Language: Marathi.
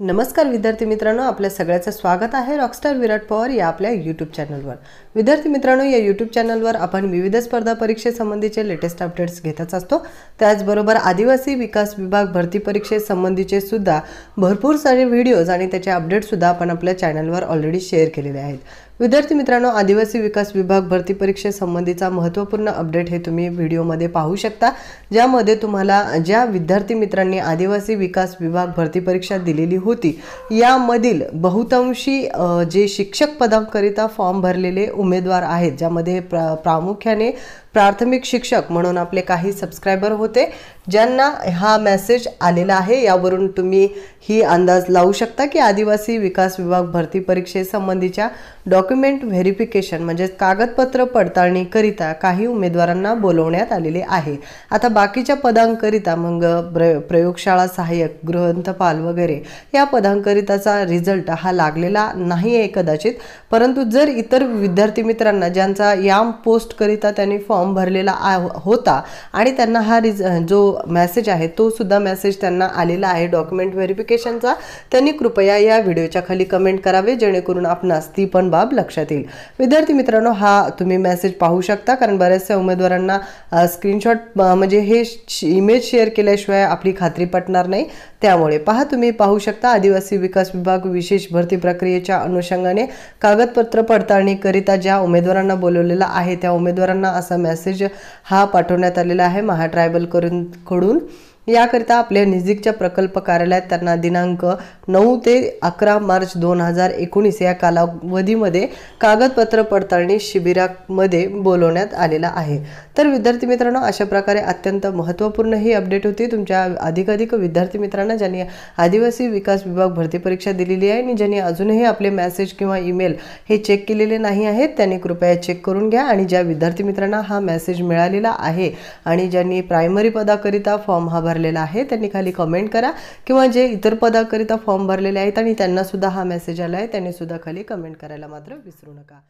नमस्कार विद्यार्थी मित्रांनो आपल्या सगळ्याचं स्वागत आहे रॉकस्टार विराट पवार या आपल्या यूट्यूब चॅनलवर विद्यार्थी मित्रांनो या यूट्यूब चॅनलवर आपण विविध स्पर्धा परीक्षेसंबंधीचे लेटेस्ट अपडेट्स घेतच असतो. त्याचबरोबर आदिवासी विकास विभाग भरती परीक्षेसंबंधीचे सुद्धा भरपूर सारे व्हिडिओज आणि त्याचे अपडेट्ससुद्धा आपण आपल्या चॅनलवर ऑलरेडी शेअर केलेले आहेत. विद्यार्थी मित्रांनो आदिवासी विकास विभाग भरती परीक्षेसंबंधीचा महत्त्वपूर्ण अपडेट हे तुम्ही व्हिडिओमध्ये पाहू शकता. ज्यामध्ये तुम्हाला ज्या विद्यार्थी मित्रांनी आदिवासी विकास विभाग भरती परीक्षा दिलेली होती यामधील बहुतांशी जे शिक्षक पदांकरिता फॉर्म भरलेले उमेदवार आहेत ज्यामध्ये प्र प्रामुख्याने प्राथमिक शिक्षक म्हणून आपले काही सबस्क्रायबर होते ज्यांना हा मेसेज आलेला आहे यावरून तुम्ही ही अंदाज लावू शकता की आदिवासी विकास विभाग भरती परीक्षेसंबंधीच्या डॉक्युमेंट व्हेरिफिकेशन म्हणजेच कागदपत्र पडताळणीकरिता काही उमेदवारांना बोलवण्यात आलेले आहे. आता बाकीच्या पदांकरिता मग प्र प्रयोगशाळा सहाय्यक ग्रंथपाल वगैरे या पदांकरिताचा रिझल्ट हा लागलेला नाही आहे कदाचित परंतु जर इतर विद्यार्थी मित्रांना ज्यांचा या पोस्टकरिता त्यांनी फॉर्म फॉर्म भरलेला आ- होता. आणि त्यांना हा रिज जो मॅसेज आहे तो सुद्धा मेसेज त्यांना आलेला आहे. डॉक्युमेंट व्हेरिफिकेशनचा त्यांनी कृपया या व्हिडिओच्या खाली कमेंट करावे जेणेकरून आपणास ती पण बाब लक्षात येईल. विद्यार्थी मित्रांनो हा तुम्ही मेसेज पाहू शकता कारण बऱ्याचशा उमेदवारांना स्क्रीनशॉट म्हणजे हे इमेज शेअर केल्याशिवाय आपली खात्री पटणार नाही. त्यामुळे पहा तुम्ही पाहू शकता आदिवासी विकास विभाग विशेष भरती प्रक्रियेच्या अनुषंगाने कागदपत्र पडताळणीकरिता ज्या उमेदवारांना बोलवलेला आहे त्या उमेदवारांना असा मेसेज हा पाठवण्यात आलेला आहे महा करून कडून. याकरिता आपल्या नजीकच्या प्रकल्प कार्यालयात त्यांना दिनांक नऊ ते अकरा मार्च दोन हजार एकोणीस या कालावधीमध्ये कागदपत्र पडताळणी शिबिरामध्ये बोलवण्यात आलेला आहे. तर विद्यार्थी मित्रांनो अशा प्रकारे अत्यंत महत्त्वपूर्ण ही अपडेट होती. तुमच्या अधिकाधिक विद्यार्थी मित्रांना ज्यांनी आदिवासी विकास विभाग भरती परीक्षा दिलेली आहे आणि ज्यांनी अजूनही आपले मेसेज किंवा ईमेल हे चेक केलेले नाही आहेत त्यांनी कृपया चेक करून घ्या. आणि ज्या विद्यार्थी मित्रांना हा मेसेज मिळालेला आहे आणि ज्यांनी प्रायमरी पदाकरिता फॉर्म हा भरलेला आहे त्यांनी खाली कमेंट करा. किंवा जे इतर पदाकरिता फॉर्म फॉर्म भरलेले आहेत आणि त्यांनासुद्धा हा मेसेज आला आहे त्यांनीसुद्धा खाली कमेंट करायला मात्र विसरू नका.